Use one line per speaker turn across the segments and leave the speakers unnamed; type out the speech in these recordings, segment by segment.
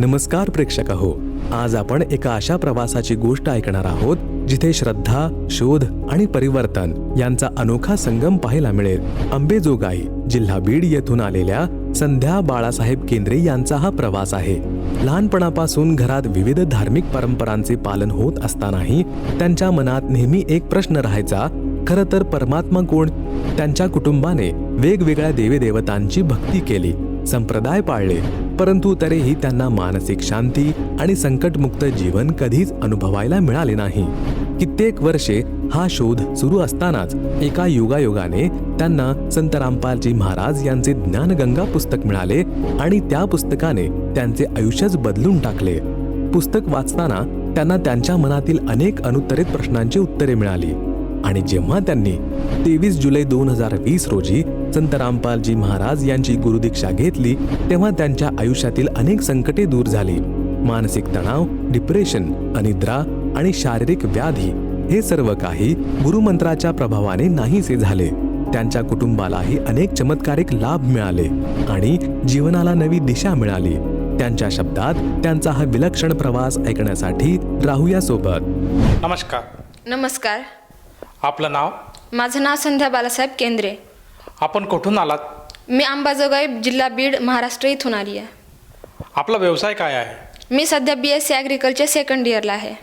नमस्कार प्रेक्षक हो आज आपण एका अशा प्रवासाची गोष्ट ऐकणार आहोत जिथे श्रद्धा शोध आणि परिवर्तन यांचा अनोखा संगम पाहायला मिळेल. अंबेजोगाई जिल्हा बीड येथून आलेल्या संध्या बाळासाहेब केंद्रे यांचा हा प्रवास आहे. लहानपणापासून घरात विविध धार्मिक परंपरांचे पालन होत असतानाही त्यांच्या मनात नेहमी एक प्रश्न राहायचा खरं तर परमात्मा कोण? त्यांच्या कुटुंबाने वेगवेगळ्या देवीदेवतांची भक्ती केली संप्रदाय पाळले परंतु तरीही त्यांना मानसिक शांती आणि संकटमुक्त जीवन कधीच अनुभवायला मिळाले नाही. कित्येक वर्षे हा शोध सुरू असतानाच एका योगायोगाने त्यांना संत रामपालजी महाराज यांचे ज्ञानगंगा पुस्तक मिळाले आणि त्या पुस्तकाने त्यांचे आयुष्यच बदलून टाकले. पुस्तक वाचताना त्यांना त्यांच्या मनातील अनेक अनुत्तरित प्रश्नांची उत्तरे मिळाली. आणि जेव्हा त्यांनी तेवीस जुलै दोन हजार वीस रोजी संत रामपालजी महाराज यांची गुरुदीक्षा घेतली तेव्हा त्यांच्या आयुष्यातील अनेक संकटे दूर झाली. मानसिक तणाव डिप्रेशन अनिद्रा आणि शारीरिक व्याधी हे सर्व काही गुरुमंत्राच्या प्रभावाने नाहीसे झाले. त्यांच्या कुटुंबालाही अनेक चमत्कारिक लाभ मिळाले आणि जीवनाला नवी दिशा मिळाली. त्यांच्या शब्दात त्यांचा हा विलक्षण प्रवास ऐकण्यासाठी राहूया सोबत.
नमस्कार.
नमस्कार.
आपलं नाव?
माझं नाव संध्या बालासाहेब केंद्रे.
आपण कुठून आलात?
मी अंबाजोगाई जिल्हा बीड महाराष्ट्र इथून आली आहे.
आपला व्यवसाय काय आहे?
मी सध्या B S C agriculture second इयरला आहे.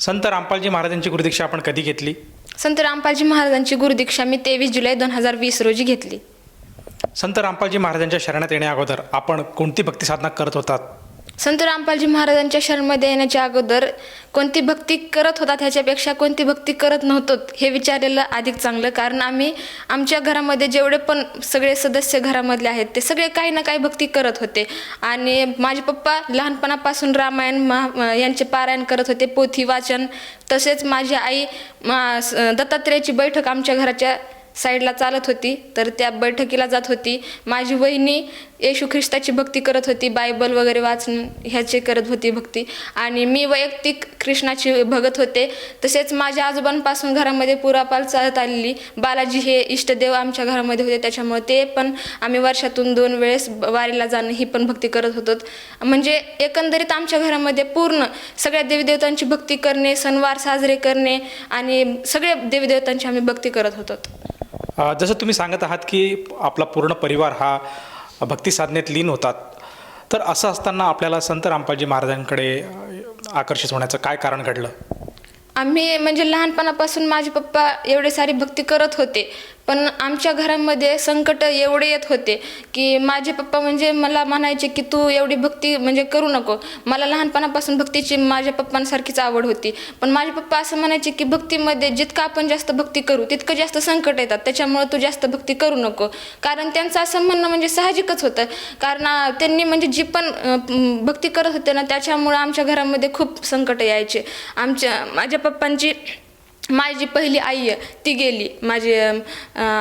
संत रामपालजी महाराजांची गुरुदीक्षा आपण कधी घेतली?
संत रामपालजी महाराजांची गुरुदीक्षा मी तेवीस जुलै दोन हजार वीस रोजी घेतली.
संत रामपालजी महाराजांच्या शरणात येण्या अगोदर आपण कोणती भक्ती साधना करत होतात?
संत रामपालजी महाराजांच्या शरणमध्ये येण्याच्या अगोदर कोणती भक्ती करत होतात ह्याच्यापेक्षा कोणती भक्ती करत नव्हतो हे विचारलेलं अधिक चांगलं. कारण आम्ही आमच्या घरामध्ये जेवढे पण सगळे सदस्य घरामधले आहेत ते सगळे काही ना काही भक्ती करत होते. आणि माझे पप्पा लहानपणापासून रामायण महा यांचे पारायण करत होते पोथी वाचन. तसेच माझी आई मा- स- दत्तात्रेयाची बैठक आमच्या घराच्या साईडला चालत होती तर त्या बैठकीला जात होती. माझी वहिनी येशू ख्रिस्ताची भक्ती करत होती बायबल वगैरे वाचून ह्याचे करत होती भक्ती. आणि मी वैयक्तिक कृष्णाची भगत होते. तसेच माझ्या आजोबांपासून घरामध्ये पुरापाल चालत आलेली बालाजी हे इष्टदेव आमच्या घरामध्ये होते. त्याच्यामुळे ते पण आम्ही वर्षातून दोन वेळेस वारीला जाणं ही पण भक्ती करत होतो. म्हणजे एकंदरीत आमच्या घरामध्ये पूर्ण सगळ्या देवीदेवतांची भक्ती करणे सणवार साजरे करणे आणि सगळ्या देवीदेवतांची आम्ही भक्ती करत होतो.
जसं तुम्ही सांगत आहात की आपला पूर्ण परिवार हा भक्ती साधनेत लीन होतात तर असं असताना आपल्याला संत रामपालजी महाराजांकडे आकर्षित होण्याचं काय कारण घडलं?
आम्ही म्हणजे लहानपणापासून माझे पप्पा एवढे सारी भक्ती करत होते पण आमच्या घरामध्ये संकट एवढे येत होते की माझे पप्पा म्हणजे मला म्हणायचे की तू एवढी भक्ती म्हणजे करू नको. मला लहानपणापासून भक्तीची माझ्या पप्पांसारखीच आवड होती. पण माझे पप्पा असं म्हणायचे की भक्तीमध्ये जितकं आपण जास्त भक्ती करू तितकं जास्त संकट येतात. त्याच्यामुळे तू जास्त भक्ती करू नको. कारण त्यांचं असं म्हणणं म्हणजे साहजिकच होतं. कारण त्यांनी म्हणजे जी पण भक्ती करत होते ना त्याच्यामुळं आमच्या घरामध्ये खूप संकट यायचे. आमच्या माझ्या पप्पांची माझी पहिली आई आहे ती गेली. माझी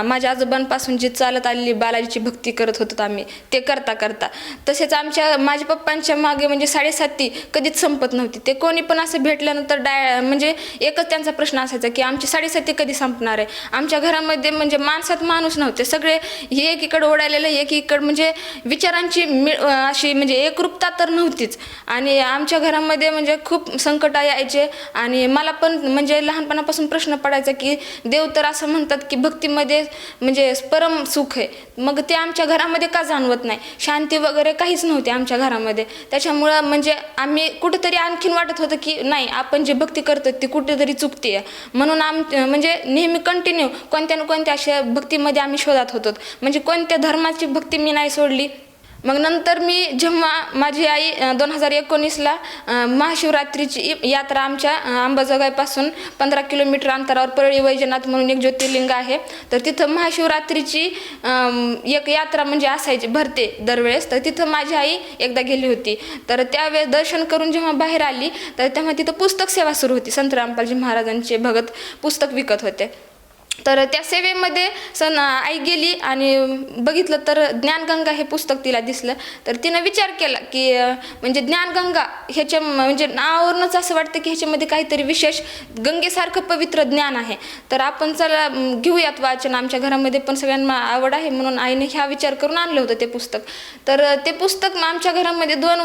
माझ्या आजोबांपासून जी चालत आलेली बालाजीची भक्ती करत होतो आम्ही ते करता करता. तसेच आमच्या माझ्या पप्पांच्या मागे म्हणजे साडेसाती कधीच संपत नव्हती. ते कोणी पण असं भेटल्यानंतर डाय म्हणजे एकच त्यांचा प्रश्न असायचा की आमची साडेसाती कधी संपणार आहे? आमच्या घरामध्ये म्हणजे माणसात माणूस नव्हते. सगळे हे एकीकडे ओढायलेलं एकीकडे म्हणजे विचारांची मिळ अशी म्हणजे एकरूपता तर नव्हतीच. आणि आमच्या घरामध्ये म्हणजे खूप संकट यायचे. आणि मला पण म्हणजे लहानपणापासून प्रश्न पडायचा की देव तर असं म्हणतात की भक्तीमध्ये म्हणजे परम सुख आहे. मग ते आमच्या घरामध्ये का जाणवत नाही? शांती वगैरे काहीच नव्हती आमच्या घरामध्ये. त्याच्यामुळं म्हणजे आम्ही कुठेतरी आणखीन वाटत होतं की नाही आपण जे भक्ती करतो ती कुठेतरी चुकते म्हणून आम म्हणजे नेहमी कंटिन्यू कोणत्या ना कोणत्या अशा भक्तीमध्ये आम्ही शोधात होतो. म्हणजे कोणत्या धर्माची भक्ती मी नाही सोडली मग नंतर मी जेव्हा माझी आई दोन हजार एकोणीसला महाशिवरात्रीची यात्रा आमच्या अंबाजोगाईपासून पंधरा किलोमीटर अंतरावर परळी वैजनाथ म्हणून एक ज्योतिर्लिंग आहे. तर तिथं महाशिवरात्रीची एक यात्रा म्हणजे असायची भरते दरवेळेस. तर तिथं माझी आई एकदा गेली होती. तर त्यावेळेस दर्शन करून जेव्हा बाहेर आली तर तेव्हा तिथं पुस्तक सेवा सुरू होती. संत रामपालजी महाराजांचे भगत पुस्तक विकत होते. तर त्या सेवेमध्ये सण आई गेली आणि बघितलं तर ज्ञानगंगा हे पुस्तक तिला दिसलं. तर तिनं विचार केला की म्हणजे ज्ञानगंगा ह्याच्या म्हणजे नावावरूनच असं वाटतं की ह्याच्यामध्ये काहीतरी विशेष गंगेसारखं पवित्र ज्ञान आहे. तर आपण चला घेऊयात वाचन. आमच्या घरामध्ये पण सगळ्यांना आवड आहे म्हणून आईने ह्या विचार करून आणलं होतं ते पुस्तक. तर ते पुस्तक मग आमच्या घरामध्ये दोन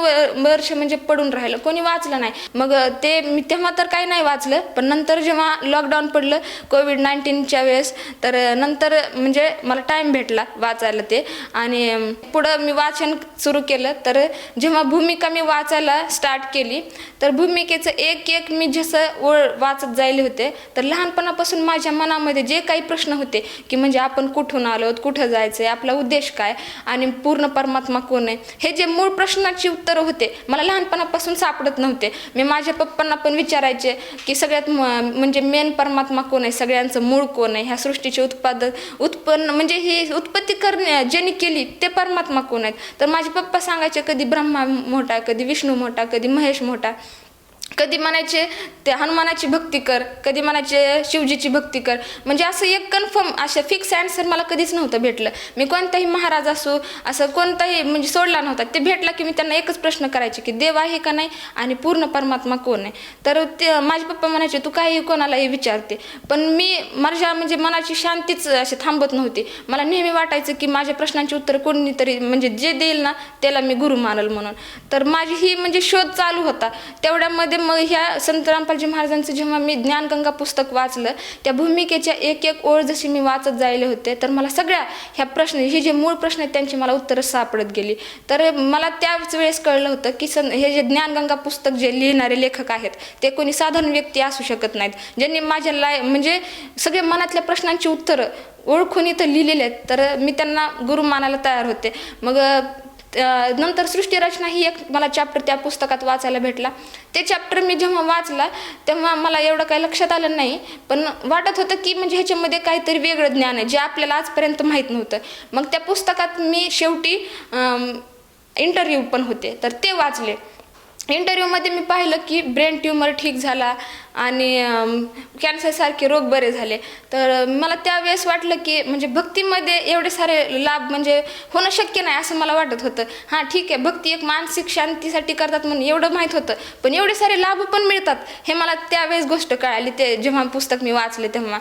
वर्ष म्हणजे पडून राहिलं. कोणी वाचलं नाही. मग ते मी तेव्हा तर काही नाही वाचलं पण नंतर जेव्हा लॉकडाऊन पडलं कोविड नाईन्टीनच्या वेळेस. तर नंतर म्हणजे मला टाईम भेटला वाचायला ते. आणि पुढं मी वाचन सुरू केलं. तर जेव्हा भूमिका मी वाचायला स्टार्ट केली तर भूमिकेचं एक एक मी जसं ओळ वाचत जायले होते तर लहानपणापासून माझ्या मनामध्ये जे काही प्रश्न होते की म्हणजे आपण कुठून आलो कुठं जायचं आहे आपला उद्देश काय आणि पूर्ण परमात्मा कोण आहे हे जे मूळ प्रश्नाची उत्तरं होते मला लहानपणापासून सापडत नव्हते. मी माझ्या पप्पांना पण विचारायचे की सगळ्यात म- म्हणजे मेन परमात्मा कोण आहे सगळ्यांचं मूळ कोण आहे? ह्या सृष्टीचे उत्पादन उत्पन्न म्हणजे ही उत्पत्ती करणे ज्यांनी केली ते परमात्मा कोण आहेत? तर माझे पप्पा सांगायचे कधी ब्रह्मा मोठा कधी विष्णू मोठा कधी महेश मोठा. कधी म्हणायचे ते हनुमानाची भक्ती कर कधी म्हणायचे शिवजीची भक्ती कर. म्हणजे असं एक कन्फर्म असं फिक्स अँसर मला कधीच नव्हतं भेटलं. मी कोणताही महाराज असो असं कोणताही म्हणजे सोडला नव्हता ते भेटला की मी त्यांना एकच प्रश्न करायचे की देव आहे का नाही आणि पूर्ण परमात्मा कोण आहे? तर ते माझे पप्पा म्हणायचे तू काही कोणालाही विचारते. पण मी माझ्या म्हणजे मनाची शांतीच अशी थांबत नव्हती. मला नेहमी वाटायचं की माझ्या प्रश्नांची उत्तर कोणीतरी म्हणजे जे देईल ना त्याला मी गुरु मानल म्हणून. तर माझी ही म्हणजे शोध चालू होता. तेवढ्यामध्ये मग ह्या संत रामपालजी महाराजांचं जेव्हा मी ज्ञानगंगा पुस्तक वाचलं त्या भूमिकेच्या एक एक ओळ जशी मी वाचत जायले होते तर मला सगळ्या ह्या प्रश्न हे जे मूळ प्रश्न आहेत त्यांची मला उत्तरं सापडत गेली. तर मला त्याच वेळेस कळलं होतं की सन हे जे ज्ञानगंगा पुस्तक जे लिहिणारे लेखक आहेत ते कोणी साधारण व्यक्ती असू शकत नाहीत. ज्यांनी माझ्या लाय म्हणजे सगळे मनातल्या प्रश्नांची उत्तरं ओळखून इथं लिहिलेले आहेत तर मी त्यांना गुरु मानायला तयार होते. मग नंतर सृष्टीरचना ही एक मला चॅप्टर त्या पुस्तकात वाचायला भेटला. ते चॅप्टर मी जेव्हा वाचला तेव्हा मला एवढं काही लक्षात आलं नाही पण वाटत होतं की म्हणजे ह्याच्यामध्ये काहीतरी वेगळं ज्ञान आहे जे आपल्याला आजपर्यंत माहीत नव्हतं. मग त्या पुस्तकात मी शेवटी इंटरव्ह्यू पण होते. तर ते वाचले. इंटरव्ह्यूमध्ये मी पाहिलं की ब्रेन ट्यूमर ठीक झाला आणि कॅन्सरसारखे रोग बरे झाले. तर मला त्यावेळेस वाटलं की म्हणजे भक्तीमध्ये एवढे सारे लाभ म्हणजे होणं शक्य नाही असं मला वाटत होतं. हां ठीक आहे भक्ती एक मानसिक शांतीसाठी करतात म्हणून एवढं माहीत होतं. पण एवढे सारे लाभ पण मिळतात हे मला त्यावेळेस गोष्ट कळाली ते जेव्हा पुस्तक मी वाचले तेव्हा.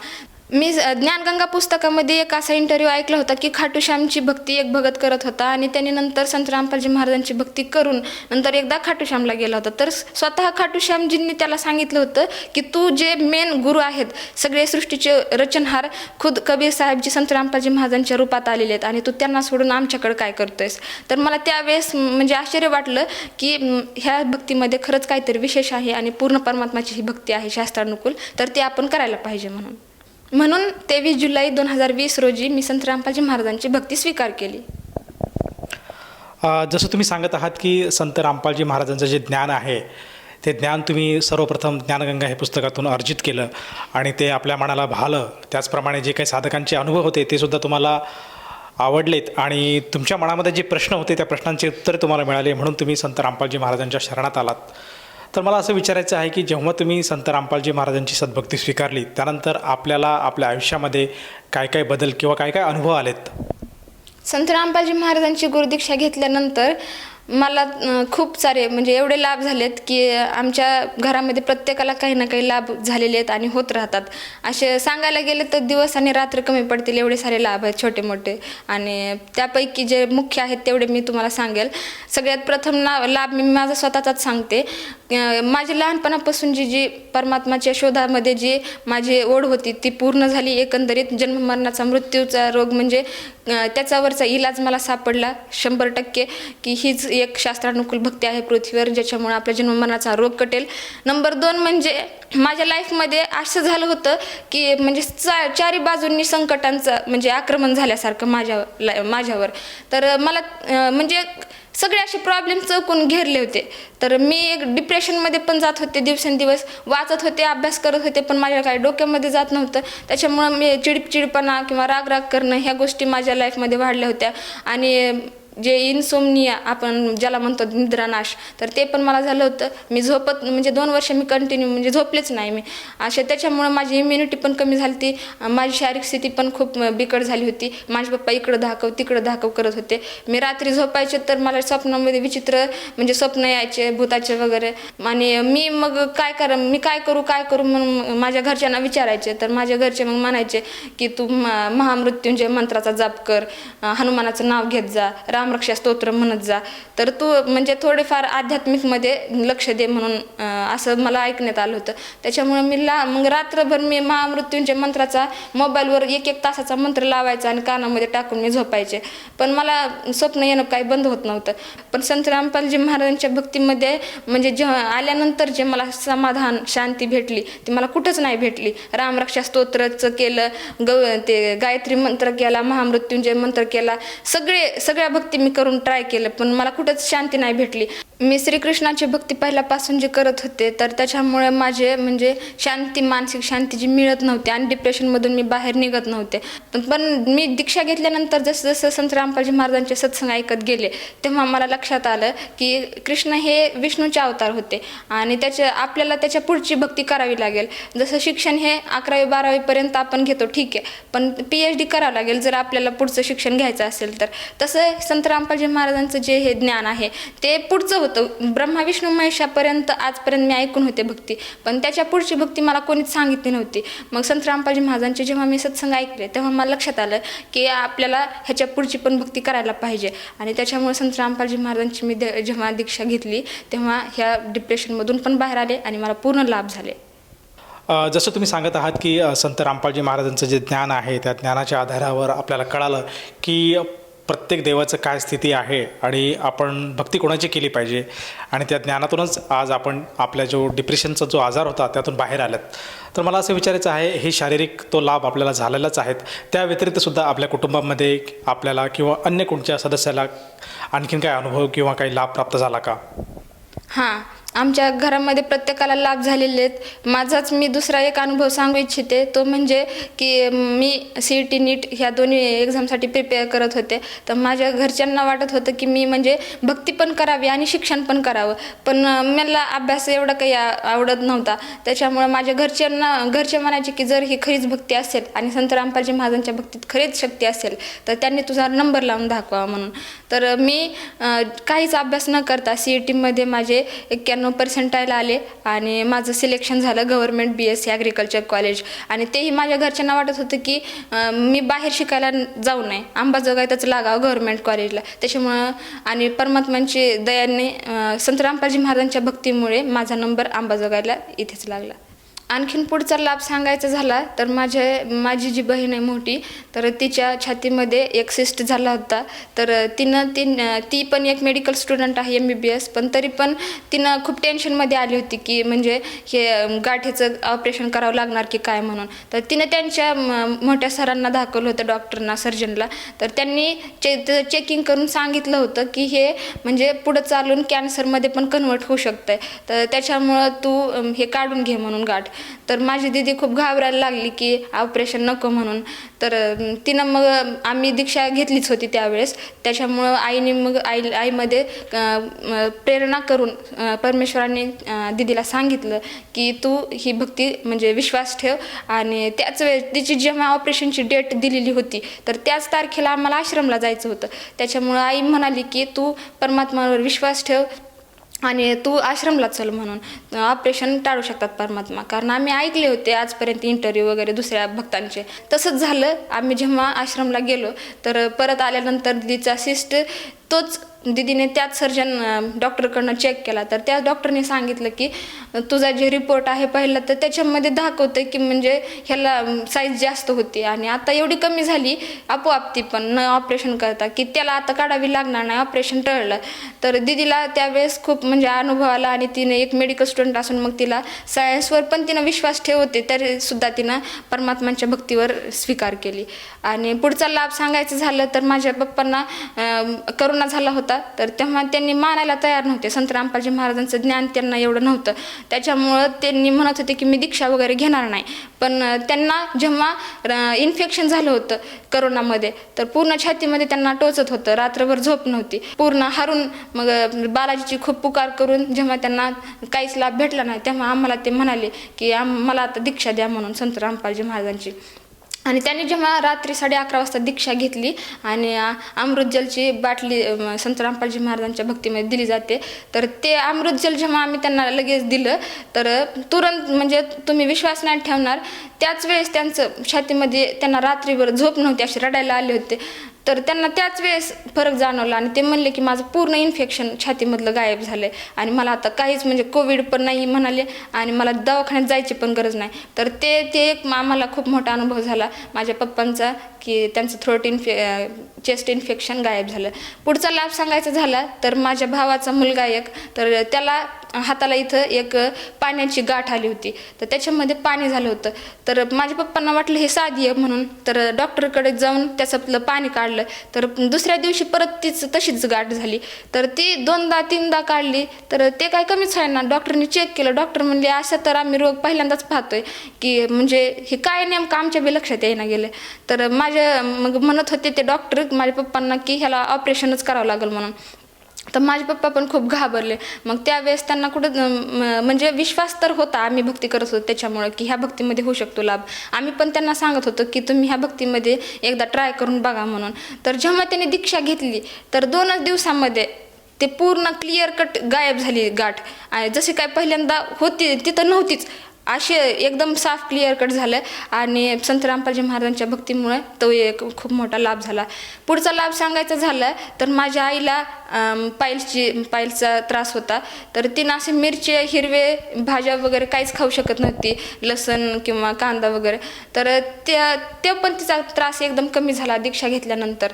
मी ज्ञानगंगा पुस्तकामध्ये एक असा इंटरव्ह्यू ऐकला होता की खाटूश्यामची भक्ती एक भगत करत होता आणि त्यांनी नंतर संत रामपालजी महाराजांची भक्ती करून नंतर एकदा खाटूश्यामला गेला होता. तर स्वतः खाटूश्यामजींनी त्याला सांगितलं होतं की तू जे मेन गुरु आहेत सगळे सृष्टीचे रचनहार खुद कबीर साहेबजी संत रामपालजी महाराजांच्या रूपात आलेले आहेत आणि तू त्यांना सोडून आमच्याकडे काय करतोयस? तर मला त्यावेळेस म्हणजे आश्चर्य वाटलं की ह्या भक्तीमध्ये खरंच काहीतरी विशेष आहे आणि पूर्ण परमात्माची ही भक्ती आहे शास्त्रानुकूल तर ते आपण करायला पाहिजे म्हणून. म्हणून तेवीस जुलै दोन हजार वीस रोजी मी संत रामपालजी महाराजांची भक्ती स्वीकार केली.
जसं तुम्ही सांगत आहात की संत रामपालजी महाराजांचं जे ज्ञान आहे ते ज्ञान तुम्ही सर्वप्रथम ज्ञानगंगा हे पुस्तकातून अर्जित केलं आणि ते आपल्या मनाला भालं. त्याचप्रमाणे जे काही साधकांचे अनुभव होते ते सुद्धा तुम्हाला आवडलेत आणि तुमच्या मनामध्ये जे प्रश्न होते त्या प्रश्नांचे उत्तर तुम्हाला मिळाले म्हणून तुम्ही संत रामपालजी महाराजांच्या शरणात आलात. तर मला असं विचारायचं आहे की जेव्हा तुम्ही संत रामपालजी महाराजांची सद्भक्ती स्वीकारली त्यानंतर आपल्याला आपल्या आयुष्यामध्ये काय काय बदल किंवा काय काय अनुभव आलेत?
संत रामपालजी महाराजांची गुरुदीक्षा घेतल्यानंतर मला खूप सारे म्हणजे एवढे लाभ झालेत की आमच्या घरामध्ये प्रत्येकाला काही ना काही लाभ झालेले आहेत आणि होत राहतात. असे सांगायला गेले तर दिवस आणि रात्र कमी पडतील एवढे सारे लाभ आहेत छोटे मोठे. आणि त्यापैकी जे मुख्य आहेत तेवढे मी तुम्हाला सांगेल. सगळ्यात प्रथम ना लाभ मी माझा स्वतःचाच सांगते. माझी लहानपणापासून जी जी परमात्माच्या शोधामध्ये जी माझी ओढ होती ती पूर्ण झाली एकंदरीत. जन्ममरणाचा मृत्यूचा रोग म्हणजे त्याच्यावरचा इलाज मला सापडला शंभर टक्के की हीच एक शास्त्रानुकूल भक्ती आहे पृथ्वीवर ज्याच्यामुळे आपल्या जन्ममनाचा रोग कटेल. नंबर दोन म्हणजे माझ्या लाईफमध्ये असं झालं होतं की म्हणजे चा चारी बाजूंनी संकटांचं म्हणजे आक्रमण झाल्यासारखं माझ्या माझ्यावर. तर मला म्हणजे सगळे असे प्रॉब्लेम चौकून घेरले होते. तर मी एक डिप्रेशनमध्ये पण जात होते दिवसेंदिवस वाचत होते अभ्यास करत होते पण माझ्या काही डोक्यामध्ये जात नव्हतं. त्याच्यामुळं मी चिडचिडपणा किंवा राग राग करणं ह्या गोष्टी माझ्या लाईफमध्ये वाढल्या होत्या. आणि जे इन्सोमनिया आपण ज्याला म्हणतो निद्रानाश तर ते पण मला झालं होतं. मी झोपत म्हणजे दोन वर्ष मी कंटिन्यू म्हणजे झोपलेच नाही मी. अशा त्याच्यामुळं माझी इम्युनिटी पण कमी झाली होती माझी शारीरिक स्थिती पण खूप बिकट झाली होती. माझे पप्पा इकडं धाकव तिकडं धाकव करत होते. मी रात्री झोपायचे तर मला स्वप्नामध्ये विचित्र म्हणजे स्वप्न यायचे भूताचे वगैरे. आणि मी मग काय कर मी काय करू काय करू म्हणून माझ्या घरच्यांना विचारायचे. तर माझ्या घरचे मग म्हणायचे की तू म- महामृत्युंजय मंत्राचा जाप कर. हनुमानाचं नाव घेत जा. राम रामरक्षा स्तोत्र म्हणत जा. तर तू म्हणजे थोडेफार आध्यात्मिकमध्ये लक्ष दे म्हणून असं मला ऐकण्यात आलं होतं. त्याच्यामुळे मी ला मग रात्रभर मी महामृत्युंजय मंत्राचा मोबाईलवर एक एक तासाचा मंत्र लावायचा आणि कानामध्ये टाकून मी झोपायचे. पण मला स्वप्न येणं काही बंद होत नव्हतं. पण संत रामपालजी महाराजांच्या भक्तीमध्ये म्हणजे जेव्हा आल्यानंतर जे मला समाधान शांती भेटली ती मला कुठंच नाही भेटली. रामरक्षा स्तोत्रचं केलं ग ते गायत्री मंत्र केला महामृत्युंजय मंत्र केला सगळे सगळ्या भक्ती भक्ती मी करून ट्राय केलं पण मला कुठंच शांती नाही भेटली. मी श्रीकृष्णाची भक्ती पहिल्यापासून जे करत होते तर त्याच्यामुळे माझे म्हणजे शांती मानसिक शांती जी मिळत नव्हती आणि डिप्रेशनमधून मी बाहेर निघत नव्हते. पण मी दीक्षा घेतल्यानंतर जसं जसं संत रामपालजी महाराजांचे सत्संग ऐकत गेले तेव्हा मला लक्षात आलं की कृष्ण हे विष्णूचे अवतार होते आणि त्याच्या आपल्याला त्याच्या पुढची भक्ती करावी लागेल. जसं शिक्षण हे अकरावी बारावीपर्यंत आपण घेतो ठीक आहे. पण पी एच डी करावं लागेल जर आपल्याला पुढचं शिक्षण घ्यायचं असेल तर. तसं संत रामपालजी महाराजांचं जे हे ज्ञान आहे ते पुढचं होतं. ब्रह्मा विष्णू महेशापर्यंत आजपर्यंत मी ऐकून होते भक्ती. पण त्याच्या पुढची भक्ती मला कोणीच सांगितली नव्हती. मग संत रामपालजी महाराजांचे जेव्हा मी सत्संग ऐकले तेव्हा मला लक्षात आलं की आपल्याला ह्याच्या पुढची पण भक्ती करायला पाहिजे. आणि त्याच्यामुळे संत रामपालजी महाराजांची मी दे- जेव्हा दीक्षा घेतली तेव्हा ह्या डिप्रेशनमधून पण बाहेर आले आणि मला पूर्ण लाभ झाले.
जसं तुम्ही सांगत आहात की संत रामपालजी महाराजांचं जे ज्ञान आहे त्या ज्ञानाच्या आधारावर आपल्याला कळालं की प्रत्येक देवाचं काय स्थिती आहे आणि आपण भक्ती कोणाची केली पाहिजे? आणि त्या ज्ञानातूनच आज आपण आपल्या जो डिप्रेशनचा जो आजार होता त्यातून बाहेर आल्यात. तर मला असं विचारायचं आहे हे शारीरिक तो लाभ आपल्याला झालेलाच आहेत. त्या व्यतिरिक्तसुद्धा आपल्या कुटुंबामध्ये आपल्याला किंवा अन्य कोणत्या सदस्याला आणखीन काय अनुभव किंवा काही लाभ प्राप्त झाला का?
हां. आमच्या घरामध्ये प्रत्येकाला लाभ झालेले आहेत. माझाच मी दुसरा एक अनुभव सांगू इच्छिते. तो म्हणजे की मी सी ई टी नीट ह्या दोन्ही एक्झामसाठी प्रिपेअर करत होते. तर माझ्या घरच्यांना वाटत होतं की मी म्हणजे भक्ती पण करावी आणि शिक्षण पण करावं. पण मला अभ्यास एवढा काही आवडत नव्हता. त्याच्यामुळे माझ्या घरच्यांना घरचे म्हणायचे की जर ही खरीच भक्ती असेल आणि संत रामपालजी महाराजांच्या भक्तीत खरीच शक्ती असेल तर त्यांनी तुझा नंबर लावून दाखवा म्हणून. तर मी काहीच अभ्यास न करता सी ई टीमध्ये माझे एक्क्याण्णव पर्सेंटाईल आले आणि माझं सिलेक्शन झालं government B S C agriculture college आणि तेही माझ्या घरच्यांना वाटत होतं की मी बाहेर शिकायला जाऊ नये. अंबाजोगाईतच लागावं गव्हर्मेंट कॉलेजला त्याच्यामुळं आणि परमात्मांची दयाने संत रामपाजी महाराजांच्या भक्तीमुळे माझा नंबर अंबाजोगाईला इथेच लागला. आणखीन पुढचा लाभ सांगायचा झाला तर माझे माझी जी बहीण आहे मोठी तर तिच्या छातीमध्ये एक सिस्ट झाला होता. तर तिनं तीन ती पण एक मेडिकल स्टुडंट आहे एम बी बी एस पण तरी पण तिनं खूप टेन्शनमध्ये आली होती की म्हणजे हे गाठीचं ऑपरेशन करावं लागणार की काय म्हणून. तर तिनं त्यांच्या मोठ्या सरांना दाखवलं होतं डॉक्टरना सर्जनला तर त्यांनी चे चेकिंग करून सांगितलं होतं की हे म्हणजे पुढं चालून कॅन्सरमध्ये पण कन्वर्ट होऊ शकतं तर त्याच्यामुळं तू हे काढून घे म्हणून गाठ. तर माझी दिदी खूप घाबरायला लागली की ऑपरेशन नको म्हणून. तर तिनं मग आम्ही दीक्षा घेतलीच होती त्यावेळेस. त्याच्यामुळं आईने मग आई आईमध्ये प्रेरणा करून परमेश्वराने दिदीला सांगितलं की तू ही भक्ती म्हणजे विश्वास ठेव. आणि त्याच वेळेस तिची जेव्हा ऑपरेशनची डेट दिलेली होती तर त्याच तारखेला आम्हाला आश्रमला जायचं होतं. त्याच्यामुळं आई म्हणाली की तू परमात्मावर विश्वास ठेव आणि तू आश्रमला चल म्हणून. ऑपरेशन टाळू शकतात परमात्मा. कारण आम्ही ऐकले होते आजपर्यंत इंटरव्ह्यू वगैरे दुसऱ्या भक्तांचे. तसंच झालं. आम्ही जेव्हा आश्रमला गेलो तर परत आल्यानंतर दिदीचा सिस्ट तोच दिदीने त्याच सर्जन डॉक्टरकडनं चेक केला. तर त्या डॉक्टरने सांगितलं की तुझा जे रिपोर्ट आहे पहिला तर त्याच्यामध्ये दाखवतं की म्हणजे ह्याला साईज जास्त होती. आणि आता एवढी कमी झाली आपोआप ती पण न ऑपरेशन करता की त्याला आता काढावी लागणार नाही ऑपरेशन टळलं. तर दिदीला त्यावेळेस खूप म्हणजे अनुभव आला आणि तिने एक मेडिकल स्टुडंट असून मग तिला सायन्सवर पण तिनं विश्वास ठेवते तरी सुद्धा तिनं परमात्मांच्या भक्तीवर स्वीकार केली. आणि पुढचा लाभ सांगायचं झालं तर माझ्या पप्पांना करोना झाला होता. होता तर तेव्हा त्यांनी मानायला तयार नव्हते. संत रामपालजी महाराजांचं ज्ञान त्यांना एवढं नव्हतं. त्याच्यामुळं त्यांनी म्हणत होते की मी दीक्षा वगैरे घेणार नाही. पण त्यांना जेव्हा इन्फेक्शन झालं होतं करोनामध्ये तर पूर्ण छातीमध्ये त्यांना टोचत होतं. रात्रभर झोप नव्हती. पूर्ण हारून मग बालाजीची खूप पुकार करून जेव्हा त्यांना काहीच लाभ भेटला नाही तेव्हा आम्हाला ते म्हणाले की आम मला आता दीक्षा द्या म्हणून संत रामपालजी महाराजांची. आणि त्यांनी जेव्हा रात्री साडे अकरा वाजता दीक्षा घेतली आणि अमृतजलची बाटली संत रामपालजी महाराजांच्या भक्तीमध्ये दिली जाते तर ते अमृतजल जेव्हा आम्ही त्यांना लगेच दिलं तर तुरंत म्हणजे तुम्ही विश्वास नाही ठेवणार त्याच वेळेस त्यांचं छातीमध्ये त्यांना रात्रीभर झोप नव्हती अशी रडायला आले होते. तर त्यांना त्याच वेळेस फरक जाणवला आणि ते म्हणले की माझं पूर्ण इन्फेक्शन छातीमधलं गायब झालं आणि मला आता काहीच म्हणजे कोविड पण नाही म्हणाले आणि मला दवाखान्यात जायची पण गरज नाही. तर ते ते एक आम्हाला खूप मोठा अनुभव झाला. माझ्या पप्पांचा की त्यांचं थ्रोट इन्फे चेस्ट इन्फेक्शन गायब झालं. पुढचा लाभ सांगायचा झाला तर माझ्या भावाचा मुलगा एक तर त्याला हाताला इथं एक पाण्याची गाठ आली होती. तर त्याच्यामध्ये पाणी झालं होतं. तर माझ्या पप्पांना वाटलं हे साधी आहे म्हणून तर डॉक्टरकडे जाऊन त्याच्यातलं पाणी काढलं. तर दुसऱ्या दिवशी परत तीच तशीच गाठ झाली. तर ती दोनदा तीनदा काढली. तर ते काय कमीच आहे ना डॉक्टरने चेक केलं. डॉक्टर म्हणले असं तर आम्ही रोग पहिल्यांदाच पाहतोय. की म्हणजे हे काय नेमकं आमच्या बी लक्षात येईना गेलं. तर माझ्या मग म्हणत होते ते डॉक्टर माझ्या पप्पांना की ह्याला ऑपरेशनच करावं लागेल म्हणून. तर माझे पप्पा पण खूप घाबरले. मग त्यावेळेस त्यांना कुठं म्हणजे विश्वास तर होता आम्ही भक्ती करत होतो त्याच्यामुळं की ह्या भक्तीमध्ये होऊ शकतो लाभ. आम्ही पण त्यांना सांगत होतो की तुम्ही ह्या भक्तीमध्ये एकदा ट्राय करून बघा म्हणून. तर जेव्हा त्यांनी दीक्षा घेतली तर दोनच दिवसामध्ये ते पूर्ण क्लिअर कट गायब झाली गाठ. आणि जसे काय पहिल्यांदा होती तिथं नव्हतीच. असे एकदम साफ क्लिअर कट झालं. आणि संत रामपालजी महाराजांच्या भक्तीमुळे तो एक खूप मोठा लाभ झाला. पुढचा लाभ सांगायचा झाला तर माझ्या आईला पायलची पायलचा त्रास होता. तर तिनं असे मिरचे हिरवे भाज्या वगैरे काहीच खाऊ शकत नव्हती. लसण किंवा कांदा वगैरे. तर त्या ते पण तिचा त्रास एकदम कमी झाला दीक्षा घेतल्यानंतर.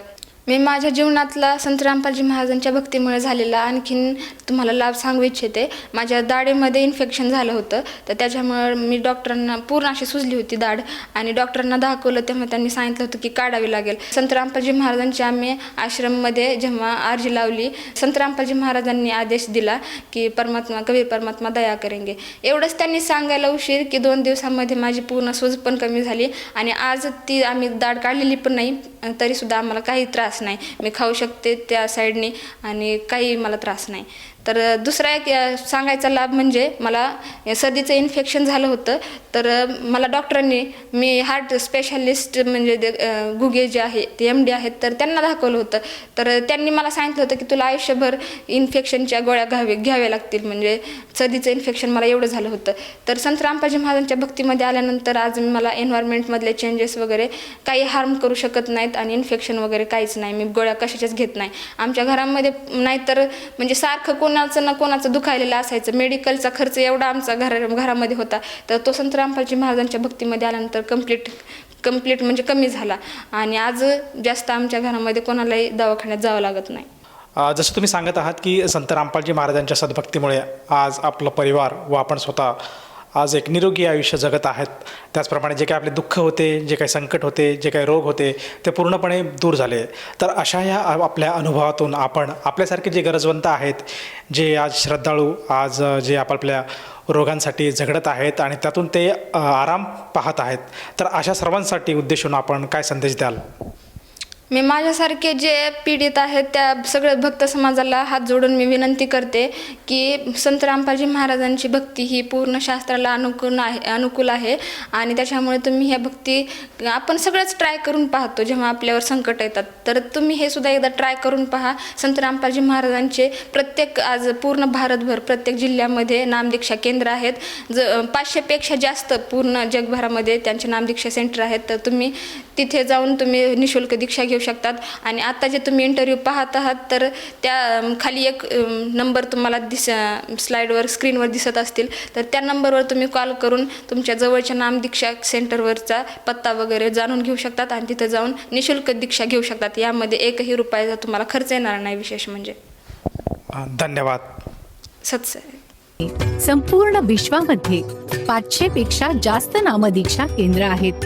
मी माझ्या जीवनातला संत रामपालजी महाराजांच्या भक्तीमुळे झालेला आणखीन तुम्हाला लाभ सांगू इच्छिते. माझ्या दाढेमध्ये इन्फेक्शन झालं होतं तर त्याच्यामुळे मी डॉक्टरांना पूर्ण अशी सुजली होती दाढ. आणि डॉक्टरांना दाखवलं तेव्हा त्यांनी सांगितलं होतं की काढावी लागेल. संत रामपालजी महाराजांची आम्ही आश्रममध्ये जेव्हा आरजी लावली संत रामपालजी महाराजांनी आदेश दिला की परमात्मा कवी परमात्मा दया करेंगे. एवढंच त्यांनी सांगायला उशीर की दोन दिवसामध्ये माझी पूर्ण सूज पण कमी झाली. आणि आज ती आम्ही दाढ काढलेली पण नाही तरीसुद्धा आम्हाला काही त्रास नाही. मी खाऊ शकते त्या साईडने आणि काही मला त्रास नाही. तर दुसरा एक सांगायचा लाभ म्हणजे मला सर्दीचं इन्फेक्शन झालं होतं. तर मला डॉक्टरांनी मी हार्ट स्पेशालिस्ट म्हणजे ते, गुगे जे आहे ते एम डी आहेत तर त्यांना दाखवलं होतं. तर त्यांनी मला सांगितलं होतं की तुला आयुष्यभर इन्फेक्शनच्या गोळ्या घ्यावे घ्याव्या लागतील. म्हणजे सर्दीचं इन्फेक्शन मला एवढं झालं होतं. तर संत रामपाजी महाराजांच्या भक्तीमध्ये आल्यानंतर आज मला एन्व्हायरमेंटमधले चेंजेस वगैरे काही हार्म करू शकत नाहीत आणि इन्फेक्शन वगैरे काहीच नाही. मी गोळ्या कशाच्याच घेत नाही. आमच्या घरामध्ये नाहीतर म्हणजे सारखं कोण कोणाचं ना कोणाचं दुखायलेलं असायचं. मेडिकलचा खर्च एवढा आमचा घर घरामध्ये होता. तर तो संत रामपालजी महाराजांच्या भक्तीमध्ये आल्यानंतर कंप्लीट कंप्लीट म्हणजे कमी झाला. आणि आज जास्त आमच्या घरामध्ये कोणालाही दवाखान्यात जावं लागत नाही.
जसं तुम्ही सांगत आहात की संत रामपालजी महाराजांच्या सद्भक्तीमुळे आज आपला परिवार व आपण स्वतः आज एक निरोगी आयुष्य जगत आहेत. त्याचप्रमाणे जे काही आपले दुःख होते जे काही संकट होते जे काही रोग होते ते पूर्णपणे दूर झाले. तर अशा या आपल्या अनुभवातून आपण आपल्यासारखे जे गरजवंत आहेत जे आज श्रद्धाळू आज जे आपापल्या रोगांसाठी झगडत आहेत आणि त्यातून ते आराम पाहत आहेत. तर अशा सर्वांसाठी उद्देशून आपण काय संदेश द्याल?
मी माझ्यासारखे जे पीडित आहेत त्या सगळ्या भक्त समाजाला हात जोडून मी विनंती करते की संत रामपाजी महाराजांची भक्ती ही पूर्ण शास्त्राला अनुकूल आहे अनुकूल आहे. आणि त्याच्यामुळे तुम्ही ह्या भक्ती आपण सगळंच ट्राय करून पाहतो जेव्हा आपल्यावर संकट येतात. तर तुम्ही हे सुद्धा एकदा ट्राय करून पहा. संत रामपाजी महाराजांचे प्रत्येक आज पूर्ण भारतभर प्रत्येक जिल्ह्यामध्ये नामदीक्षा केंद्र आहेत. ज पाचशेपेक्षा जास्त पूर्ण जगभरामध्ये त्यांचे नामदीक्षा सेंटर आहेत. तर तुम्ही तिथे जाऊन तुम्ही निशुल्क दीक्षा घेऊ शकतात. आणि आता जे तुम्ही इंटरव्ह्यू पाहत आहात तर त्या खाली एक नंबर तुम्हाला दिस स्लाईडवर स्क्रीनवर दिसत असतील. तर त्या नंबरवर तुम्ही कॉल करून तुमच्या जवळच्या नामदीक्षा सेंटरवरचा पत्ता वगैरे जाणून घेऊ शकतात आणि तिथे जाऊन निशुल्क दीक्षा घेऊ शकतात. यामध्ये एकही रुपयाचा तुम्हाला खर्च येणार नाही विशेष म्हणजे.
धन्यवाद.
सत्स
संपूर्ण विश्वामध्ये पाचशे पेक्षा जास्त नामदीक्षा केंद्र आहेत.